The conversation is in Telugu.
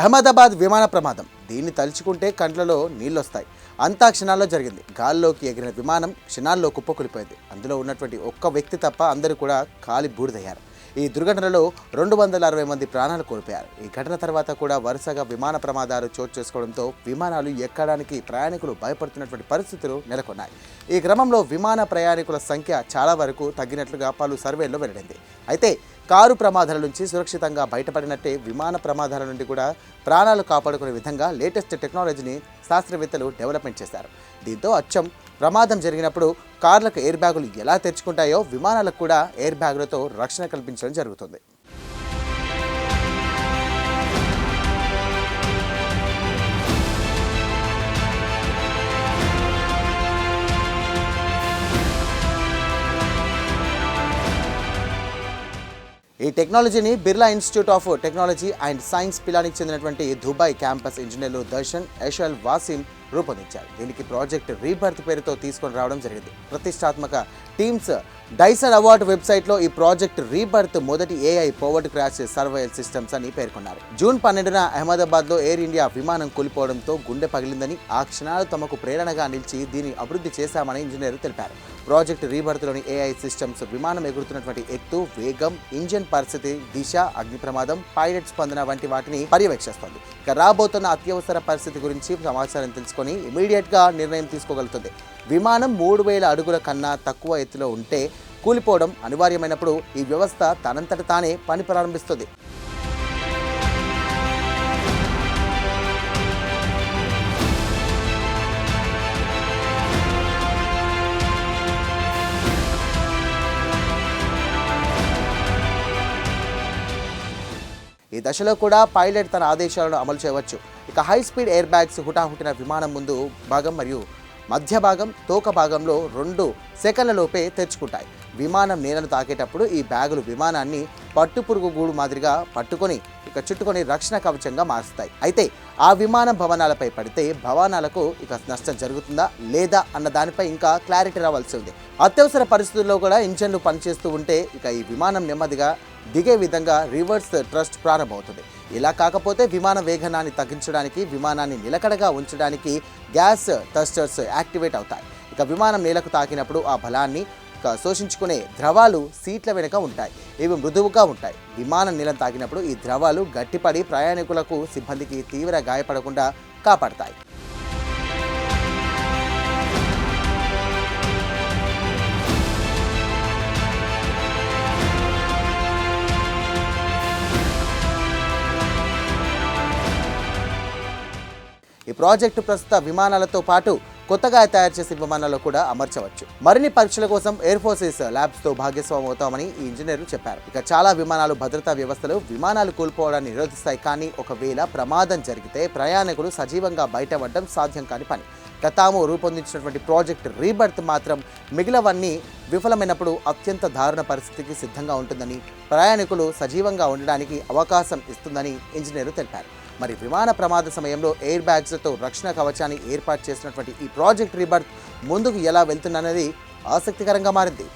అహ్మదాబాద్ విమాన ప్రమాదం. దీన్ని తలుచుకుంటే కంట్లలో నీళ్ళొస్తాయి. అంతా క్షణాల్లో జరిగింది. గాల్లోకి ఎగిరిన విమానం క్షణాల్లో కుప్పకూలిపోయింది. అందులో ఉన్నటువంటి ఒక్క వ్యక్తి తప్ప అందరూ కూడా కాలి బూడిదయ్యారు ఈ దుర్ఘటనలో రెండు వందల అరవై మంది ప్రాణాలు కోల్పోయారు. ఈ ఘటన తర్వాత కూడా వరుసగా విమాన ప్రమాదాలు చోటు చేసుకోవడంతో విమానాలు ఎక్కడానికి ప్రయాణికులు భయపడుతున్నటువంటి పరిస్థితులు నెలకొన్నాయి. ఈ క్రమంలో విమాన ప్రయాణికుల సంఖ్య చాలా వరకు తగ్గినట్లుగా పలు సర్వేల్లో వెల్లడింది. అయితే కారు ప్రమాదాల నుంచి సురక్షితంగా బయటపడినట్టే విమాన ప్రమాదాల నుండి కూడా ప్రాణాలు కాపాడుకునే విధంగా లేటెస్ట్ టెక్నాలజీని శాస్త్రవేత్తలు డెవలప్మెంట్ చేశారు. దీంతో అచ్చం ప్రమాదం జరిగినప్పుడు కార్లకు ఎయిర్ బ్యాగులు ఎలా తెరుచుకుంటాయో విమానాలకు కూడా ఎయిర్ బ్యాగులతో రక్షణ కల్పించడం జరుగుతుంది. ఈ టెక్నాలజీని Birla Institute of Technology and Science పిలానికి చెందినటువంటి దుబాయ్ క్యాంపస్ ఇంజనీర్లు దర్శన్ యశల్ వాసిం రూపొందించారు. దీనికి ప్రాజెక్ట్ రీబర్త్ పేరుతో తీసుకొని రావడం జరిగింది. ప్రతిష్టాత్మక టీమ్స్ డైసన్ అవార్డు వెబ్సైట్లో ఈ ప్రాజెక్ట్ రీబర్త్ మొదటి AI powered crash survival systems అని పేర్కొన్నారు. జూన్ పన్నెండున అహ్మదాబాద్లో ఎయిర్ ఇండియా విమానం కూలిపోవడంతో గుండె పగిలిందని ఆ క్షణాలు తమకు ప్రేరణగా నిలిచి దీన్ని అభివృద్ధి చేశామని ఇంజనీర్ తెలిపారు. ప్రాజెక్ట్ రీబర్త్లోని ఏఐ సిస్టమ్స్ విమానం ఎగురుతున్నటువంటి ఎత్తు వేగం ఇంజిన్ పరిస్థితి దిశ అగ్ని ప్రమాదం పైలట్ స్పందన వంటి వాటిని పర్యవేక్షిస్తుంది. ఇక రాబోతున్న అత్యవసర పరిస్థితి గురించి సమాచారం తెలుసుకొని ఇమీడియట్గా నిర్ణయం తీసుకోగలుగుతుంది. విమానం మూడు వేల అడుగుల కన్నా తక్కువ ఎత్తులో ఉంటే కూలిపోవడం అనివార్యమైనప్పుడు ఈ వ్యవస్థ తనంతట తానే పని ప్రారంభిస్తుంది. ఈ దశలో కూడా పైలట్ తన ఆదేశాలను అమలు చేయవచ్చు. ఇక హై స్పీడ్ ఎయిర్ బ్యాగ్స్ హుటాహుటిన విమానం ముందు భాగం మరియు మధ్య భాగం తోక భాగంలో రెండు సెకండ్లలోపే తెరుచుకుంటాయి. విమానం నేలను తాకేటప్పుడు ఈ బ్యాగులు విమానాన్ని పట్టుపురుగు గూడు మాదిరిగా పట్టుకొని ఇక చుట్టుకొని రక్షణ కవచంగా మారుస్తాయి. అయితే ఆ విమానం భవనాలపై పడితే భవనాలకు ఇక నష్టం జరుగుతుందా లేదా అన్న దానిపై ఇంకా క్లారిటీ రావాల్సి ఉంది. అత్యవసర పరిస్థితుల్లో కూడా ఇంజన్లు పనిచేస్తూ ఉంటే ఇక ఈ విమానం నెమ్మదిగా దిగే విధంగా రివర్స్ ట్రస్ట్ ప్రారంభమవుతుంది. ఇలా కాకపోతే విమాన వేగనాన్ని తగ్గించడానికి విమానాన్ని నిలకడగా ఉంచడానికి గ్యాస్ టస్టర్స్ యాక్టివేట్ అవుతాయి. ఇక విమానం నేలకు తాకినప్పుడు ఆ బలాన్ని శోషించుకునే ద్రవాలు సీట్ల వెనుక ఉంటాయి. ఇవి మృదువుగా ఉంటాయి. విమానం నీలం తాకినప్పుడు ఈ ద్రవాలు గట్టిపడి ప్రయాణికులకు సిబ్బందికి తీవ్ర గాయపడకుండా కాపాడతాయి. ఈ ప్రాజెక్టు ప్రస్తుత విమానాలతో పాటు కొత్తగా తయారు చేసే విమానాల్లో కూడా అమర్చవచ్చు. మరిన్ని పరీక్షల కోసం ఎయిర్ ఫోర్సెస్ ల్యాబ్స్తో భాగస్వామ్యం అవుతామని ఈ ఇంజనీర్లు చెప్పారు. ఇక చాలా విమానాలు భద్రతా వ్యవస్థలు విమానాలు కూలిపోవడాన్ని నిరోధిస్తాయి. కానీ ఒకవేళ ప్రమాదం జరిగితే ప్రయాణికులు సజీవంగా బయటపడడం సాధ్యం కాని పని. గతాము రూపొందించినటువంటి ప్రాజెక్ట్ రీబర్త్ మాత్రం మిగిలవన్నీ విఫలమైనప్పుడు అత్యంత దారుణ పరిస్థితికి సిద్ధంగా ఉంటుందని ప్రయాణికులు సజీవంగా ఉండడానికి అవకాశం ఇస్తుందని ఇంజనీర్లు తెలిపారు. మరి విమాన ప్రమాద సమయంలో ఎయిర్ బ్యాగ్స్తో రక్షణ కవచాన్ని ఏర్పాటు చేసినటువంటి ఈ ప్రాజెక్ట్ రిబర్త్ ముందుకు ఎలా వెళ్తుందన్నది ఆసక్తికరంగా మారింది.